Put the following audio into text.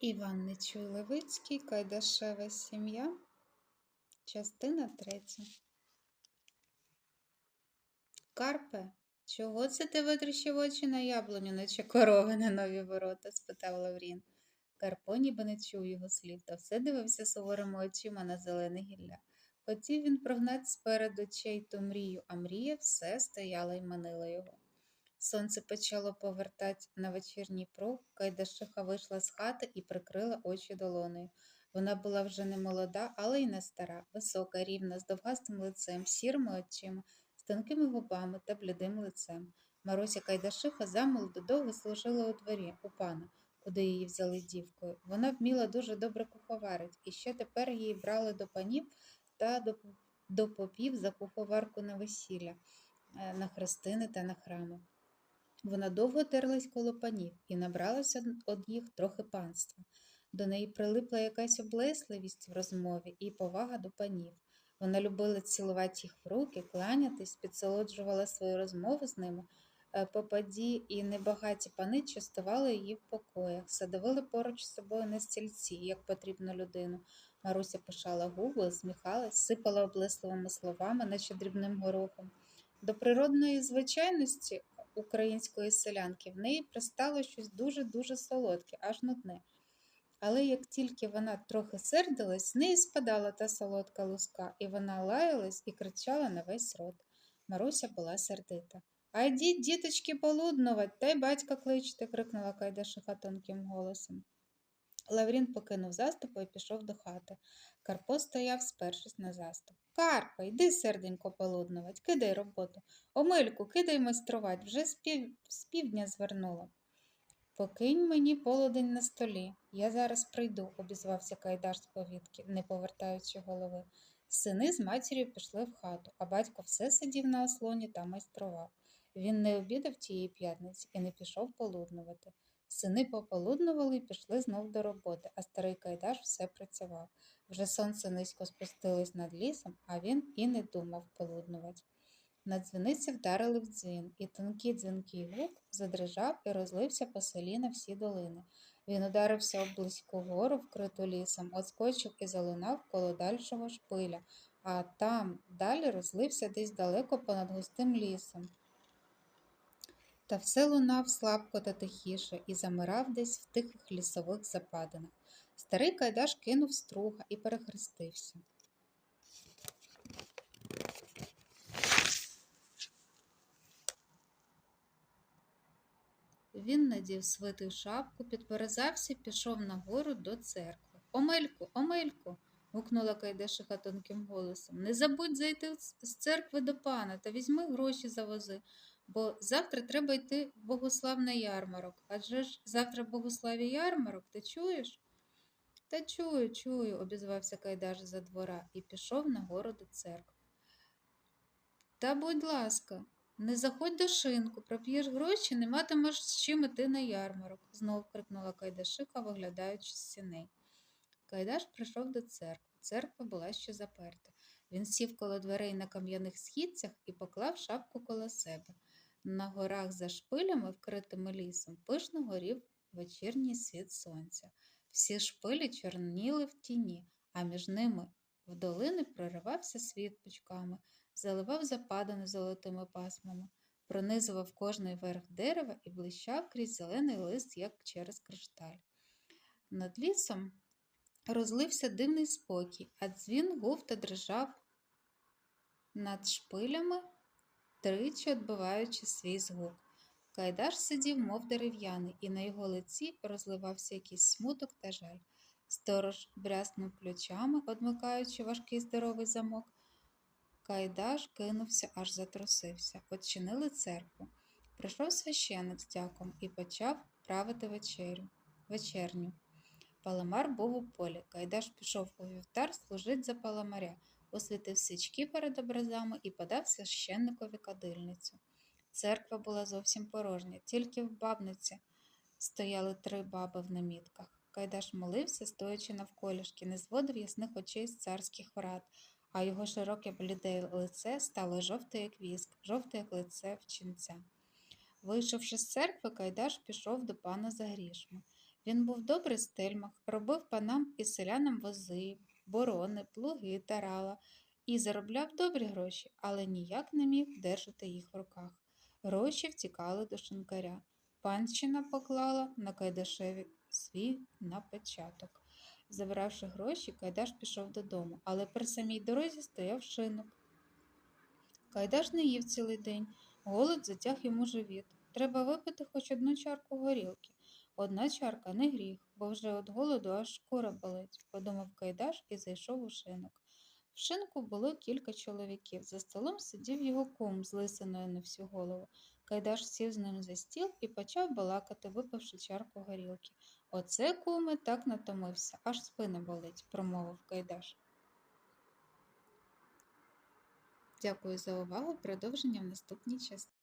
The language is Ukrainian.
Іван Нечуй Левицький, Кайдашева сім'я, частина третя. Карпе, чого це ти витріщив очі на яблуню, наче корови на нові ворота? спитав Лаврін. Карпо ніби не чув його слів, та все дивився суворими очима на зелене гілля. Хотів він прогнати сперед очей ту мрію, а мрія все стояла й манила його. Сонце почало повертати на вечірній пруг, Кайдашиха вийшла з хати і прикрила очі долонею. Вона була вже не молода, але й не стара, висока, рівна, з довгастим лицем, сірими очима, з тонкими губами та блідим лицем. Маруся Кайдашиха замолоду довго служила у дворі, у пана, куди її взяли дівкою. Вона вміла дуже добре куховарить, і ще тепер її брали до панів та до, до попів за куховарку на весілля, е, на хрестини та на храми. Вона довго терлась коло панів і набралася од їх трохи панства. До неї прилипла якась облесливість в розмові і повага до панів. Вона любила цілувати їх в руки, кланятись, підсолоджувала свою розмову з ними. Е, Попаді і небагаті пани частували її в покоях, садовили поруч з собою на стільці, як потрібно людину. Маруся пишала губи, усміхалась, сипала облесливими словами, наче дрібним горохом. До природної звичайності української селянки в неї пристало щось дуже-дуже солодке, аж нудне. Але як тільки вона трохи сердилась, з неї спадала та солодка луска, і вона лаялась і кричала на весь рот. Маруся була сердита. Айдіть, діточки, полуднувать, та й батька кличте, крикнула Кайдашиха тонким голосом. Лаврін покинув заступу і пішов до хати. Карпо стояв, спершись на заступ. Карпо, йди, серденько, полуднувать, кидай роботу. Омельку, кидай майструвать, вже з, пів... з півдня звернула. Покинь мені полудень на столі. Я зараз прийду, обізвався Кайдаш з повідки, не повертаючи голови. Сини з матір'ю пішли в хату, а батько все сидів на ослоні та майстрував. Він не обідав тієї п'ятниці і не пішов полуднувати. Сини пополуднували і пішли знов до роботи, а старий Кайдаш все працював. Вже сонце низько спустилось над лісом, а він і не думав полуднувати. На дзвіниці вдарили в дзвін, і тонкий дзвінкий гук задрижав і розлився по селі на всі долини. Він ударився об близьку гору, вкриту лісом, отскочив і залунав коло дальшого шпиля, а там далі розлився десь далеко понад густим лісом. Та все лунав слабко та тихіше і замирав десь в тихих лісових западинах. Старий Кайдаш кинув струга і перехрестився. Він надів свиту шапку, підперезався і пішов нагору до церкви. Омельку, Омельку. Гукнула Кайдашиха тонким голосом. Не забудь зайти з церкви до пана та візьми гроші за вози, бо завтра треба йти в Богослав на ярмарок. Адже ж завтра в Богославі ярмарок, ти чуєш? Та чую, чую, обізвався Кайдаш за двора і пішов нагору до церкви. Та будь ласка, не заходь до шинку, проп'єш гроші, не матимеш з чим іти на ярмарок, знов крикнула Кайдашиха, виглядаючи з сіней. Кайдаш прийшов до церкви. Церква була ще заперта. Він сів коло дверей на кам'яних східцях і поклав шапку коло себе. На горах за шпилями, вкритими лісом, пишно горів вечірній світ сонця. Всі шпилі чорніли в тіні, а між ними в долини проривався світ пучками, заливав западини золотими пасмами, пронизував кожний верх дерева і блищав крізь зелений лист, як через кришталь. Над лісом розлився дивний спокій, а дзвін гув та дрижав над шпилями, тричі відбиваючи свій звук. Кайдаш сидів, мов дерев'яний, і на його лиці розливався якийсь смуток та жаль. Сторож бряснув плечами, одмикаючи важкий здоровий замок. Кайдаш кинувся, аж затрусився. Очинили церкву. Прийшов священик з дяком і почав правити вечерю. вечерню. Паламар був у полі. Кайдаш пішов у вівтар служить за паламаря, освітив свічки перед образами і подав священникові кадильницю. Церква була зовсім порожня, тільки в бабниці стояли три баби в намітках. Кайдаш молився, стоячи навколішки, не зводив ясних очей з царських врат, а його широке бліде лице стало жовте, як віск, жовте, як лице вчинця. Вийшовши з церкви, Кайдаш пішов до пана за грішми. Він був добрий стельмах, робив панам і селянам вози, борони, плуги, тарала і заробляв добрі гроші, але ніяк не міг держати їх в руках. Гроші втікали до шинкаря. Панщина поклала на Кайдашеві свій напечаток. Забравши гроші, Кайдаш пішов додому, але при самій дорозі стояв шинок. Кайдаш не їв цілий день, голод затяг йому живіт. Треба випити хоч одну чарку горілки. Одна чарка не гріх, бо вже від голоду аж шкура болить, подумав Кайдаш і зайшов у шинок. В шинку було кілька чоловіків. За столом сидів його кум з лисиною на всю голову. Кайдаш сів з ним за стіл і почав балакати, випивши чарку горілки. Оце, куме, так натомився, аж спина болить, промовив Кайдаш. Дякую за увагу. Продовження в наступній частині.